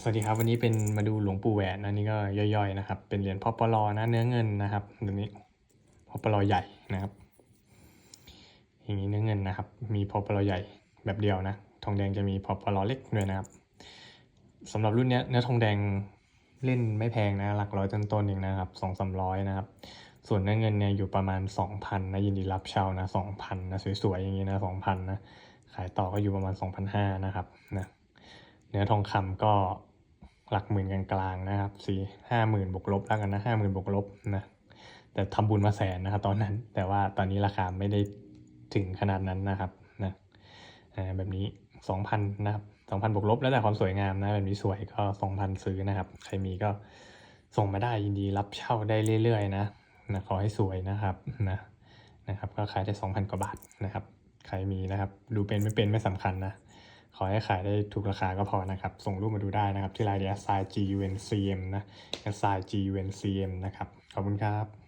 สวัสดีครับวันนี้เป็นมาดูหลวงปู่แหวนนะนี่ก็ย่อยๆนะครับ เป็นเหรียญพอปลอนะเนื้อเงินนะครับตรงนี้พอปลอใหญ่นะครับ อย่างนี้เนื้อเงินนะครับ มีพอปลอใหญ่แบบเดียวนะทองแดงจะมีพอปลอเล็กด้วยนะครับสำหรับรุ่นเนี้ยเนื้อทองแดงเล่นไม่แพงนะหลักร้อยต้นๆเองนะครับสองสามร้อยนะครับ ส่วนเนื้อเงินเนี่ยอยู่ประมาณสองพันนะยินดีรับเช่านะสองพันนะสวยๆอย่างนี้นะสองพันนะขายต่อก็อยู่ประมาณสองพันห้านะครับนะ เนื้อทองคำก็หลักหมื่นกลางๆนะครับสี่ห้าหมื่นบวกลบแล้วกันนะห้าหมื่นบวกลบนะแต่ทำบุญมาแสนนะครับตอนนั้น แต่ว่าตอนนี้ราคาไม่ได้ถึงขนาดนั้นนะครับนะแบบนี้สองพันนะครับสองพันบวกลบแล้วแต่ความสวยงามนะแบบนี้สวยก็สองพันซื้อนะครับ ใครมีก็ส่งมาได้ยินดีรับเช่าได้เรื่อยๆนะนะขอให้สวยนะครับนะนะครับ ก็ขายได้สองพันกว่าบาทนะครับ ใครมีนะครับ ดูเป็นไม่เป็นไม่สำคัญนะ ขอให้ขายได้ถูกราคาก็พอนะครับ ส่งรูปมาดูได้นะครับ ที่ไลน์ s i g u n c m นะ s i g u n c m นะครับ ขอบคุณครับ